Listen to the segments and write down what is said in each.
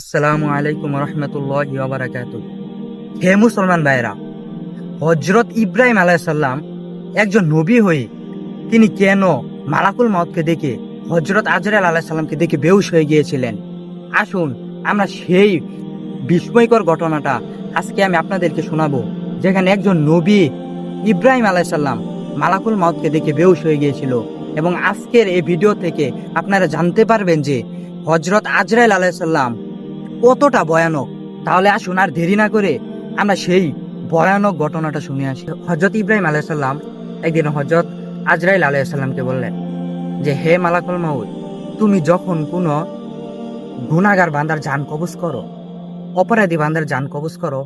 আসসালামু আলাইকুম রহমতুল্লাহ বারাকাত। হে মুসলমান ভাইরা হজরত ইব্রাহিম আলাইসাল্লাম একজন নবী হয়ে তিনি কেন মালাকুল মাউতকে দেখে হজরত আজরাল আলাইসাল্লামকে দেখে বেউস হয়ে গিয়েছিলেন? আসুন আমরা সেই বিস্ময়কর ঘটনাটা আজকে আমি আপনাদেরকে শোনাবো, যেখানে একজন নবী ইব্রাহিম আলাইসাল্লাম মালাকুল মাউতকে দেখে বেউস হয়ে গিয়েছিল। এবং আজকের এই ভিডিও থেকে আপনারা জানতে পারবেন যে হজরত আজরাইল আলাইসাল্লাম কতটা ভয়ানক? তাহলে আসুন আর দেরি না করে আমরা সেই ভয়ানক ঘটনাটা শুনে আসি। হজরত ইব্রাহিম আলাইসাল্লাম একদিন হজরত আজরাইল আলাইসাল্লামকে বললেন যে, হে মালাকুল মাউদ তুমি যখন কোনো গুনাগার বান্দার যান কবজ করো, অপরাধী বান্দার যান কবজ করো,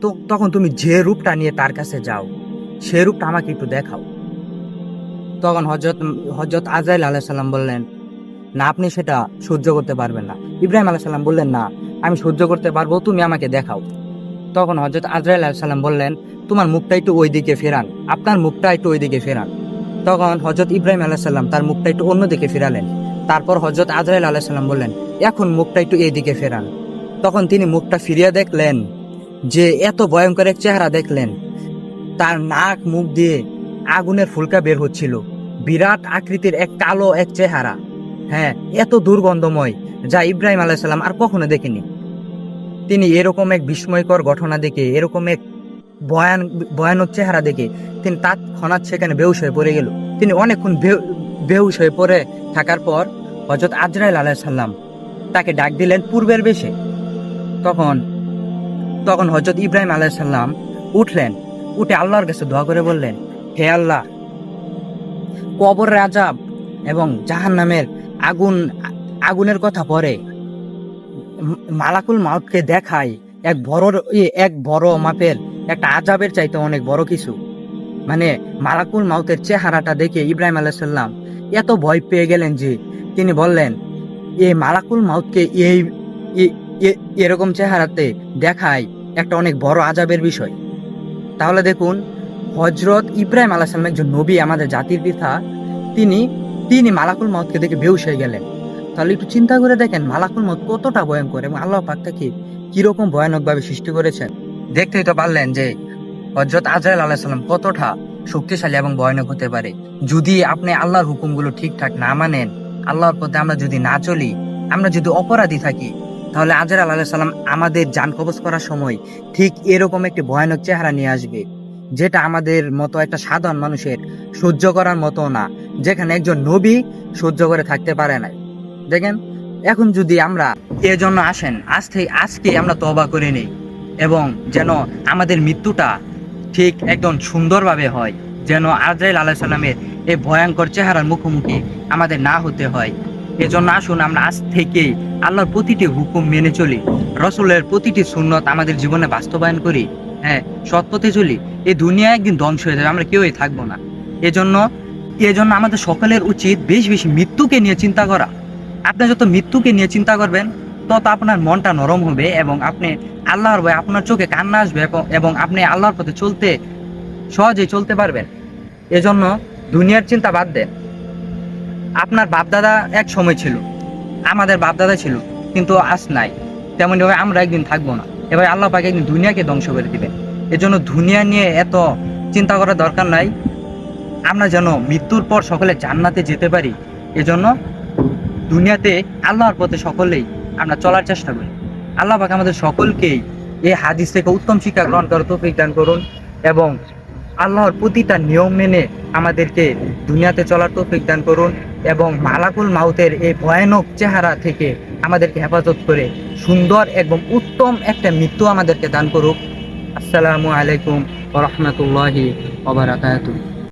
তো তখন তুমি যে রূপটা নিয়ে তার কাছে যাও, সে রূপটা আমাকে একটু দেখাও। তখন হজরত হজরত আজরাইল আলাইসাল্লাম বললেন, না, আপনি সেটা সহ্য করতে পারবেন না। ইব্রাহিম আলাইসাল্লাম বললেন, না আমি সহ্য করতে পারব, তুমি আমাকে দেখাও। তখন হজরত আজরাইল আলাইসাল্লাম বললেন, তোমার মুখটা একটু ওই দিকে ফেরান, আপনার মুখটা একটু ওই দিকে ফেরান। তখন হজরত ইব্রাহিম আলাইসাল্লাম তার মুখটা একটু অন্য দিকে ফেরালেন। তারপর হজরত আজরাইল আলাইসাল্লাম বললেন, এখন মুখটা একটু এই দিকে ফেরান। তখন তিনি মুখটা ফিরিয়ে দেখলেন, যে এত ভয়ঙ্কর এক চেহারা দেখলেন। তার নাক, মুখ দিয়ে আগুনের ফুলকা বের হচ্ছিল। বিরাট আকৃতির এক কালো এক চেহারা। হ্যাঁ এত দুর্গন্ধময়, যা ইব্রাহিম আলাইসাল্লাম আর কখনো দেখেনি। তিনি এরকম এক বিস্ময়কর ঘটনা দেখে, এরকম এক ভয়ান ভয়ানক চেহারা দেখে তিনি তৎক্ষণাৎ সেখানে বেউস হয়ে পড়ে গেল। তিনি অনেকক্ষণ বেহুশ হয়ে পড়ে থাকার পর হজরত আজরাইল আলাইসাল্লাম তাকে ডাক দিলেন পূর্বের বেশে। তখন তখন হজরত ইব্রাহিম আলাইসাল্লাম উঠলেন, উঠে আল্লাহর কাছে দোয়া করে বললেন, হে আল্লাহ কবর রাজাব এবং জাহান নামের আগুন, আগুনের কথা পরে মালাকুল মাউতকে দেখায় এক বড় এক বড় মাপের, একটা আজাবের চাইতে অনেক বড় কিছু। মানে মালাকুল মাউতের চেহারাটা দেখে ইব্রাহিম আলাইসাল্লাম এত ভয় পেয়ে গেলেন যে তিনি বললেন এই মালাকুল মাউতকে এই এরকম চেহারাতে দেখায় একটা অনেক বড় আজাবের বিষয়। তাহলে দেখুন হজরত ইব্রাহিম আলাইসাল্লাম একজন নবী আমাদের জাতির পিতা, তিনি তিনি মালাকুল মাউতকে দেখে বেউস হয়ে গেলেন। তাহলে একটু চিন্তা করে দেখেন মালাকুল মত কতটা ভয়ঙ্কর এবং আল্লাহ পাক তাকে কীরকম ভয়ানক ভাবে সৃষ্টি করেছেন। দেখতেই তো পারলেন যে হজরত আজরাইল আলাহিসাল্লাম কতটা শক্তিশালী এবং ভয়ানক হতে পারে। যদি আপনি আল্লাহর হুকুমগুলো ঠিকঠাক না মানেন, আল্লাহর পথে আমরা যদি না চলি, আমরা যদি অপরাধী থাকি, তাহলে আজরাইল আলাহিসাল্লাম আমাদের যান কবজ করার সময় ঠিক এরকম একটি ভয়ানক চেহারা নিয়ে আসবে, যেটা আমাদের মতো একটা সাধারণ মানুষের সহ্য করার মতো না, যেখানে একজন নবী সহ্য করে থাকতে পারে না দেখেন, এখন যদি আমরা এজন্য আসেন, আজ থেকে, আজকে আমরা তবা করে নেই এবং যেন আমাদের মৃত্যুটা ঠিক একদম সুন্দরভাবে হয়, যেন আজরাইল আলাহ সাল্লামের এই ভয়ঙ্কর চেহারার মুখোমুখি আমাদের না হতে হয়, এজন্য আসুন আমরা আজ থেকেই আল্লাহর প্রতিটি হুকুম মেনে চলি, রসুলের প্রতিটি সুন্নত আমাদের জীবনে বাস্তবায়ন করি হ্যাঁ সৎ পথে চলি, এই দুনিয়া একদিন ধ্বংস হয়ে যাবে, আমরা কেউই থাকব না। এজন্য এজন্য আমাদের সকলের উচিত বেশ বেশি মৃত্যুকে নিয়ে চিন্তা করা। আপনি যত মৃত্যুকে নিয়ে চিন্তা করবেন, তত আপনার মনটা নরম হবে এবং আপনি আল্লাহর ভয় আপনার চোখে কান্না আসবে এবং- আপনি আল্লাহর পথে চলতে সহজেই চলতে পারবেন। এজন্য দুনিয়ার চিন্তা বাদ দেন। আপনার বাপদাদা এক সময় ছিল। আমাদের বাপদাদা ছিল, কিন্তু আজ নাই। তেমনইভাবে আমরা একদিন থাকব না। এবার আল্লাহ পাকে একদিন দুনিয়াকে ধ্বংস করে দিবেন। এজন্য দুনিয়া নিয়ে এত চিন্তা করার দরকার নাই। আমরা যেন মৃত্যুর পর সকলে জান্নাতে যেতে পারি। এজন্য দুনিয়াতে আল্লাহর পথে সকলেই আমরা চলার চেষ্টা করি। আল্লাহ পাক আমাদের সকলকেই এই হাদিস থেকে উত্তম শিক্ষা গ্রহণ করার তৌফিক দান করুন এবং আল্লাহর প্রতিটা নিয়ম মেনে আমাদেরকে দুনিয়াতে চলার তৌফিক দান করুন এবং মালাকুল মাউতের এই ভয়ানক চেহারা থেকে আমাদেরকে হেফাজত করে সুন্দর এবং উত্তম একটা মৃত্যু আমাদেরকে দান করুক। আসসালামু আলাইকুম ওরহমতুল্লাহি ওবরাকাতুহ